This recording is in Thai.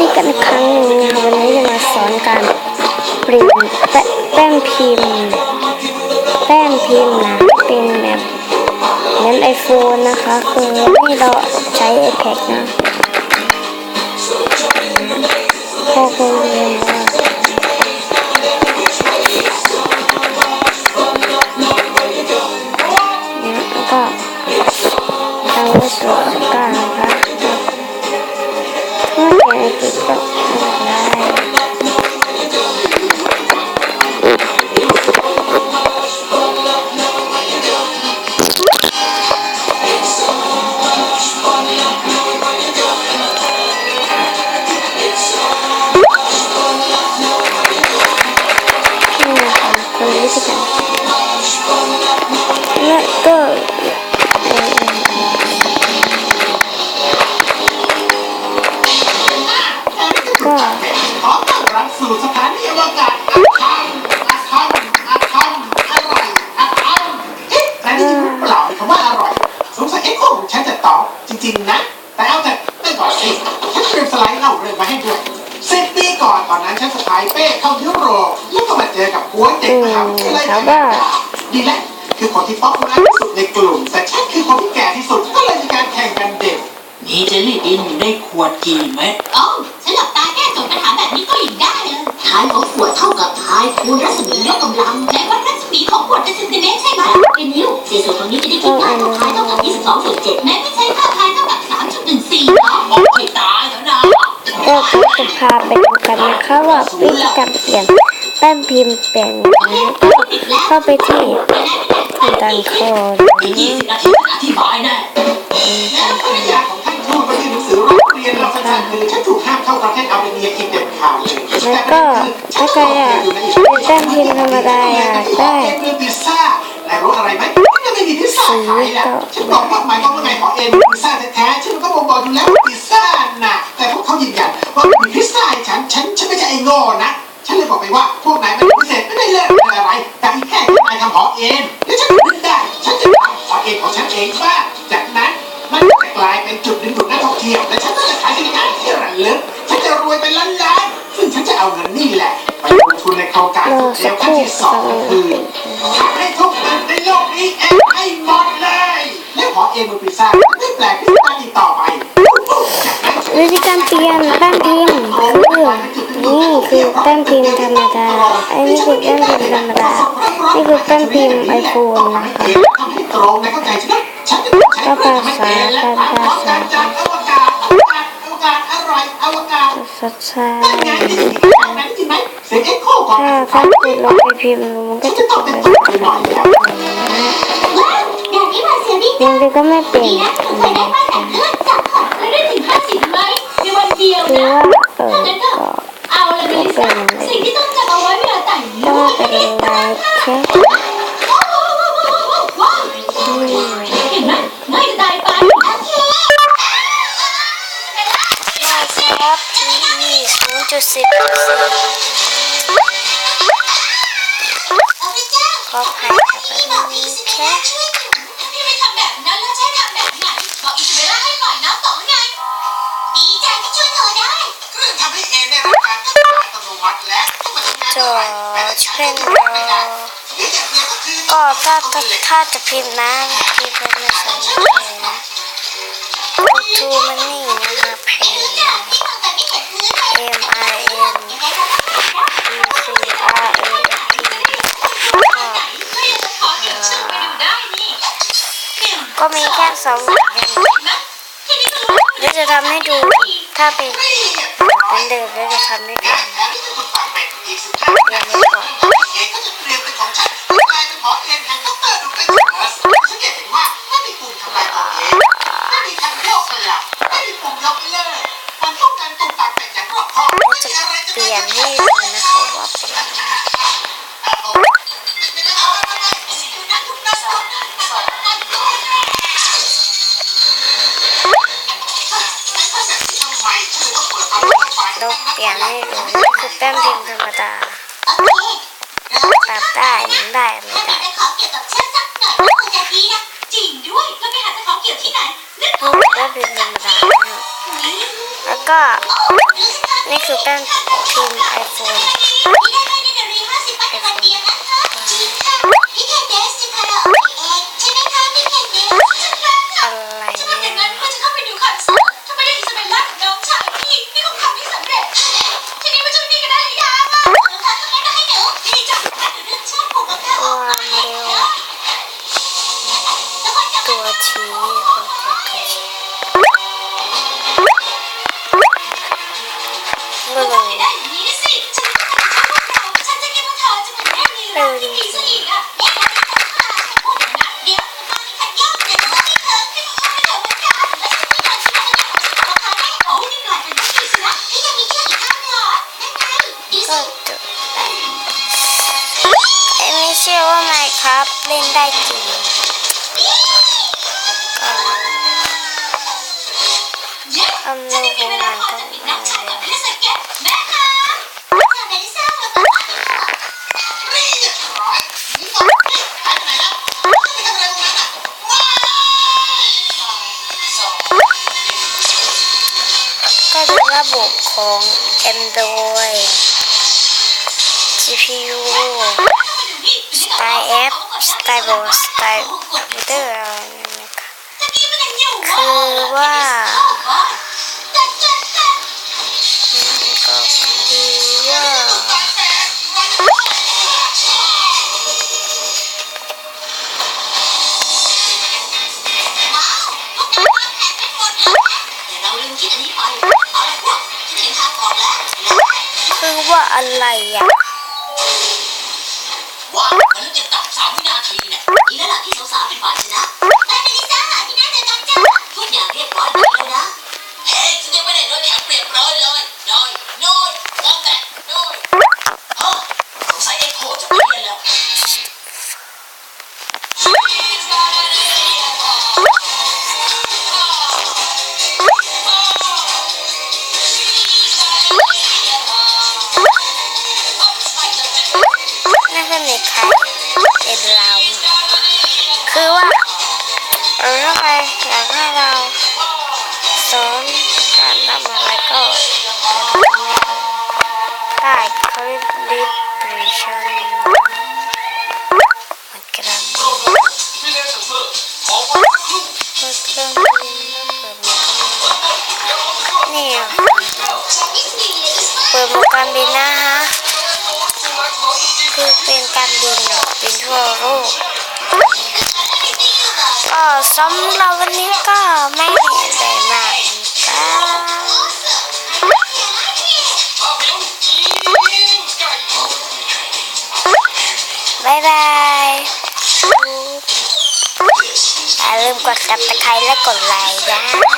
ดีกันอีกครั้งหนึ่งนะคะวันนี้จะมาสอนการปริ้นแป้นพิมพ์ แป้นพิมพ์นะเป็นแบบเน้นไอโฟนนะคะคือนี่เราใช้ iPad นะพ่อคง ขอต้อนรับสู่สถานีอวกาศอัคอมอัคอมอัคอมอร่อยอัคคอมเอ๊ะนายได้ยิมเปล่าคำว่าอร่อย สงสัยเอ็กโคของฉันจะตอบจริง ๆ นะ แต่เอาแต่ไม่ก่อนสิฉันเตรียมสไลด์เล่าเรื่องมาให้ด้วยสิบปีก่อนตอนนั้นฉันสะพายเป้เข้ายุโรปแล้วก็มาเจอกับกวนเด็กมหาวิทยาลัยแคนาดาดีแหละคือคนที่ป๊อปปูล่าที่สุดในกลุ่ม แต่ฉันคือคนที่แก่ที่สุดก็เลยมีการแข่งกันเด็กมีเจลลี่บินอยู่ในขวดกี่เม็ดโอ้ฉันหลับตาายคูณรัศมียกกำลังและวัดรัศมีของขวดเป็นเซนติเมตรใช่ไหมเป็นนิ้วเศษส่วนตรงนี้จะได้คิดได้เท่าทายเท่ากับ22ส่วน7แม้ไม่ใช่ค่าทายเท่ากับ3.14นะโอ้ยตายแล้วนะก็จะพาไปดูกันนะคะว่าวิธีการเปลี่ยนแป้นพิมพ์เปลี่ยนยังไงก็เข้าไปที่ดันโคดอีกยี่สิบนาทีฉันอธิบายแน่และภรรยาของท่านทูตมายื่นหนังสือร้อง เรียนเราสั้นๆคือฉันถูกห้ามเข้าประเทศอัลเบเนียอีกเด็ดขาดเลยแล้วก็ถ้าใครอยากเป็นแป้นพิมพ์ธรรมดาอยากได้เอ็มพิซซ่าไหนรู้อะไรไหมยังไม่มีพิซซ่าขายแหละฉันบอกว่าหมายความว่าไงขอเอ็มพิซซ่าแท้ๆฉันก็บอกบอกอยู่แล้วพิซซ่าน่ะแต่พวกเขายืนยันว่ามีพิซซ่าให้ฉันฉันฉันไม่ใช่ไอ้โง่นะฉันเลยบอกไปว่าพวกนายเป็นพิเศษไม่ได้เลิกเป็นอะไรแต่อีกแค่นายทำหอเองแล้วฉันนึกได้ฉันจะทำหอเองของฉันเองบ้างจากนั้นมันจะก ลายเป็นจุดดึงดูดนักท่องเที่ยวและฉันก็จะขายสินค้าที่ระลึกฉันจะรวยเป็นล้านล้านๆซึ่งฉันจะเอาเงินนี่แหละ ไปลงทุนในโครงการสุดเร็วขั้นที่สองก็คือทำให้ทุกคนในโลกนี้เองให้หมดเลยแล้วหอเองบนพิซซ่าไม่แปลกพิซซ่าอีกต่อไปจากนั้นวิธีการเปลี่ยนแป้นพิมพ์คือนี่คือแป้นพิมพ์ธรรมดาไอ้นี่คือแป้นพิมพ์ธรรมดานี่คือแป้นพิมพ์ไอโฟนนะคะทำให้ตรงนะเข้าใจใช่ไหม ฉันจะต้องใช้เพื่อทำให้เองและหาของการจากอวกาอวกาศอวกาศอร่อยอวกาศสดใสนั่นไหมได้ยินไหมถ้านะถ้าติดลงไปพิมพ์มันก็จะจะตต้องกเป็นไปตัวหน่อยแล้วว้าวแบบนี้มาเสียบิ๊กพิมพ์ไปก็ไม่เป็นดีนะหนูเคยได้ป้ายแต่เลือดจากของเคยได้ถึง50ไหมในวันเดียวคือนะว่าเออถ้างั้นก็ก็เอาละบิลิซ่าสิ่งที่ต้องจำเอาไว้เวลาแต่งก็เป็นไลค์แค่ไหม จุดสิบเอาไปเจ้าก็ใครจะไปพี่บอกพี่อิสเบลล่าช่วยหนูพี่ไม่ทำแบบนั้นแล้วใช้ทำแบบไหนบอกอิสเบลล่าให้ปล่อยน้ำต่อไงดีใจที่ช่วยเธอได้เครื่องทำให้เองได้รับการตั้งอัตโนมัติและต้องมาทำงานจด้อวยแม้แต่ชฉันเป็ก็นทำไม่ได้หรืออย่างเดียวก็คือก็ถ้าถ้าถ้าจะพิมพ์นะพิมพ์เป็นภาษาอังกฤษนะทูมันนี่นะคะเพไม่รู้จักพี่ฟัง M I N ยังไงเราก็ทำได้ E C R A F T ก็มีแค่สองเดียวเห็นไหมแค่นี้ก็รู้เดี๋ยวจะทำให้ดู ถ้าเป็นไม่เดินเดิมแล้วจะทำให้ดูและแถมที่คุณฝากเป็นอีกสิบห้าเดือน อย่ห้เลยคือแป้นพิมพ์ธรรมดาแบบได้หมุนได้ไม่ได้แล้วเป็นธรรมดาแล้วก็นี่คือแป้นพิมพ์ไอโฟน 좋아지 어떡하지? 이거는 ก็ไม่เป็นระบบของ Android GPU Style App Style Board Style Computer อะไรอะว่ามันจะตัดสามวินาทีเนี่ยดีแล้วล่ะที่สาวๆเป็นฝ่ายชนะ ค่ะเป็นเรา คือว่าเออทำไปอยากให้เราสอนการทำอะไรก็ได้คลิปดิปริชันมันกระโดดมันกระโดดนี่เปิดโปรการมบินนะ็สำหรับวันนี้ก็ไม่มีอะไรมากบายบายอย่าลืมกดติดตามและกดไลค์นะ